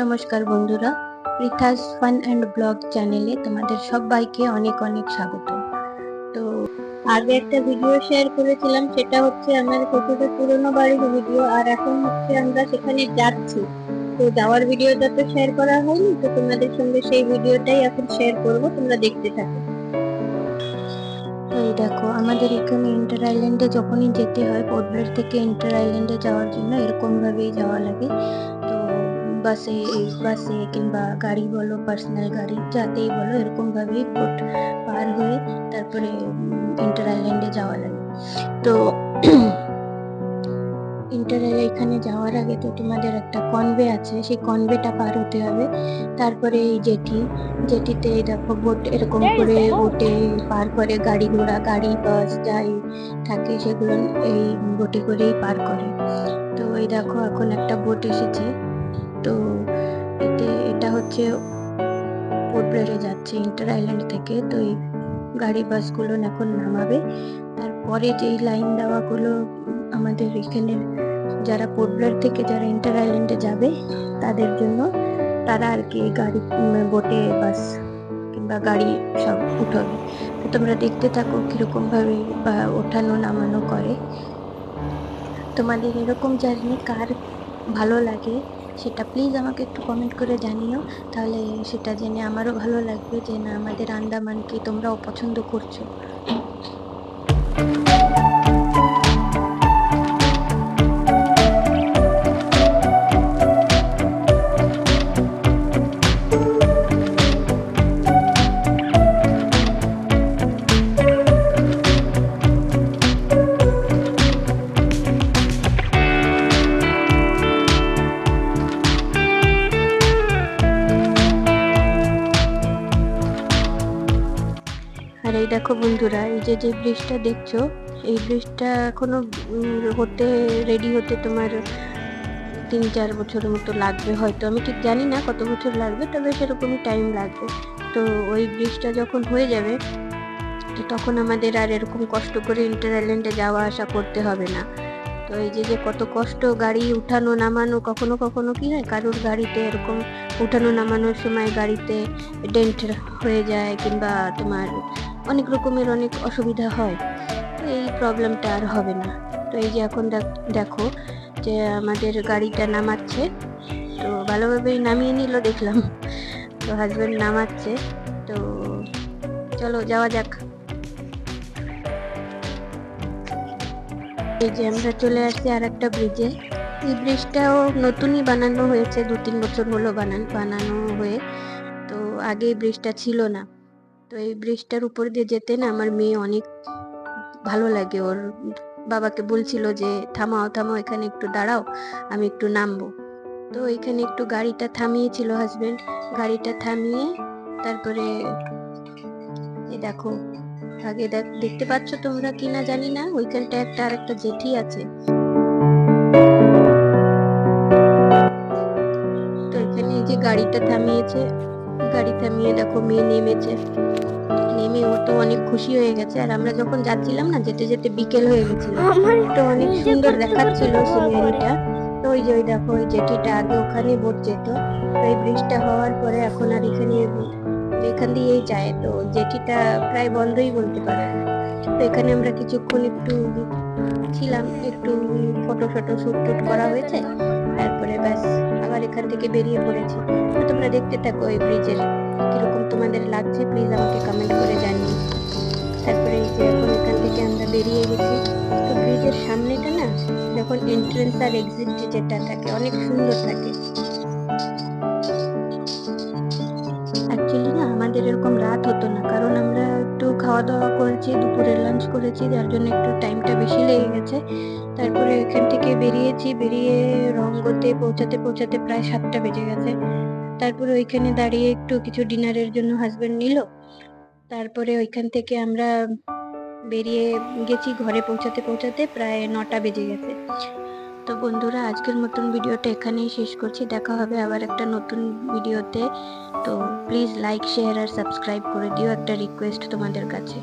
নমস্কার বন্ধুরা রিথাস fun and blog চ্যানেলে তোমাদের সবাইকে অনেক অনেক স্বাগত। তো আগে একটা ভিডিও শেয়ার করেছিলাম, সেটা হচ্ছে আমার প্রচুর পুরনো বাড়ির ভিডিও, আর এখন হচ্ছে আমরা সেখানে যাচ্ছি। তো যাওয়ার ভিডিওটা তো শেয়ার করা হয়নি, তো তোমাদের সঙ্গে সেই ভিডিওটাই এখন শেয়ার করব, তোমরা দেখতে থাকো। এই দেখো, আমাদের এখানে ইন্টার আইল্যান্ডে যখনই যেতে হয় পোর্টব্লেয়ার থেকে ইন্টার আইল্যান্ডে যাওয়ার জন্য এরকমভাবেই যাওয়া লাগে। তো বাসে বাসে কিংবা গাড়ি বলো পার্সোনাল গাড়ি যাতেই বলো এরকম ভাবেই পোর্ট পার হয়ে তারপরে ইন্টার আইল্যান্ডে যাওয়া লাগে। তো ইন্টার এখানে যাওয়ার আগে তো তোমাদের একটা কনভে আছে সেই কনভেটা পার হতে হবে। তারপরে এই জেটি জেটিতে এই দেখো বোট এরকম করে বোটে পার করে গাড়ি ঘোড়া গাড়ি বাস যাই থাকে সেগুলো এই বোটে করেই পার করে। তো এই দেখো এখন একটা বোট এসেছে। তো এতে, এটা হচ্ছে পোর্টব্লেয়ারে যাচ্ছে ইন্টার আইল্যান্ড থেকে, তো এই গাড়ি বাসগুলো এখন নামাবে। তারপরে যেই লাইন দেওয়াগুলো আমাদের এখানে যারা পোর্টব্লেয়ার থেকে যারা ইন্টার আইল্যান্ডে যাবে, তাদের জন্য তারা আর কি গাড়ি বোটে, বাস কিংবা গাড়ি সব উঠবে। তো তোমরা দেখতে থাকো কীরকম ভাবে বা ওঠানো, নামানো করে। তোমাদের এরকম জার্নি কার ভালো লাগে? সেটা প্লিজ আমাকে একটু কমেন্ট করে জানিও, তাহলে সেটা জেনে আমারও ভালো লাগবে যে না আমাদের আন্দামানকে তোমরাও পছন্দ করছ। দেখো বন্ধুরা, এই যে যে ব্রিজটা দেখছ, এই ব্রিজটা এখনও হতে রেডি হতে তোমার তিন চার বছরের মতো লাগবে হয়তো। আমি ঠিক জানি না কত বছর লাগবে, তবে সেরকমই টাইম লাগবে। তো ওই ব্রিজটা যখন হয়ে যাবে তখন আমাদের আর এরকম কষ্ট করে ইন্টার আইল্যান্ডে যাওয়া আসা করতে হবে না। তো এই যে যে কত কষ্ট গাড়ি উঠানো নামানো, কখনো কখনো কি হয়, কারোর গাড়িতে এরকম উঠানো নামানোর সময় গাড়িতে ডেন্ট হয়ে যায় কিংবা তোমার অনেক রকমের অনেক অসুবিধা হয়, তো এই প্রবলেমটা আর হবে না। তো এই যে এখন দেখ- যে আমাদের গাড়িটা নামাচ্ছে, তো ভালোভাবেই নামিয়ে নিল দেখলাম। তো হাজব্যান্ড নামাচ্ছে, তো চলো যাওয়া যাক। এই যে আমরা চলে আসছি আর একটা ব্রিজে। এই ব্রিজটাও নতুনই বানানো হয়েছে, দু তিন বছর হলো বানান, বানানো হয়ে। তো আগে এই ব্রিজটা ছিল না। তো এই ব্রিজটার উপর দিয়ে যেতে না আমার মেয়ে অনেক ভালো লাগে। ওর বাবাকে বলছিল যে, থামাও থামাও, এখানে একটু দাঁড়াও, আমি একটু নামবো। তো এখানে একটু গাড়িটা থামিয়েছিল হাজবেন্ড গাড়িটা থামিয়ে তারপরে দেখো আগে দেখ- দেখতে পাচ্ছ তোমরা কিনা জানি না ওইখানটা একটা আর একটা জেঠি আছে। তো এখানে এই যে গাড়িটা থামিয়েছে গাড়ি থামিয়ে দেখো মেয়ে নেমেছে। নেমে ও তো অনেক খুশি হয়ে গেছে আর আমরা যখন যাচ্ছিলাম না যেতে যেতে বিকেল হয়ে গেছিল। তো অনেক সুন্দর দেখাচ্ছিল সিনারিটা তো ওই যে ওই দেখো ওই জেটিটা আগে ওখানে বোট যেত। তো এই ব্রিজটা হওয়ার পরে এখন আর এখানে এখান দিয়েই যায়। তো জেটিটা প্রায় বন্ধই বলতে পারে। তো এখানে আমরা কিছুক্ষণ একটু ছিলাম, একটু ফটো ফটো শুট টুট করা হয়েছে। তারপরে ব্যাস, আবার এখান থেকে বেরিয়ে পড়েছি। তো তোমরা দেখতে থাকো এই ব্রিজের কীরকম তোমাদের লাগছে প্লিজ আমাকে কমেন্ট করে জানিও। তারপরে এই যে এখন এখান থেকে আমরা বেরিয়ে গেছি। তো ব্রিজের সামনেটা না, যখন এন্ট্রেন্স আর এক্সিট যেটা থাকে, অনেক সুন্দর থাকে। খাওয়া দাওয়া করেছি দুপুরে লাঞ্চ করেছি, যার জন্য একটু টাইমটা বেশি লেগে গেছে। তারপরে এখান থেকে বেরিয়েছি, বেরিয়ে রঙ্গতে পৌঁছাতে পৌঁছাতে প্রায় সাতটা বেজে গেছে। তারপরে ওইখানে দাঁড়িয়ে একটু কিছু ডিনারের জন্য হাজবেন্ড নিল। তারপরে ওইখান থেকে আমরা বেরিয়ে গেছি ঘরে পৌঁছাতে পৌঁছাতে প্রায় নটা বেজে গেছে। তো বন্ধুরা, আজকের মতন ভিডিওটা এখানেই শেষ করছি। দেখা হবে আবার একটা নতুন ভিডিওতে। তো প্লিজ লাইক শেয়ার আর সাবস্ক্রাইব করে দিও একটা রিকোয়েস্ট তোমাদের কাছে।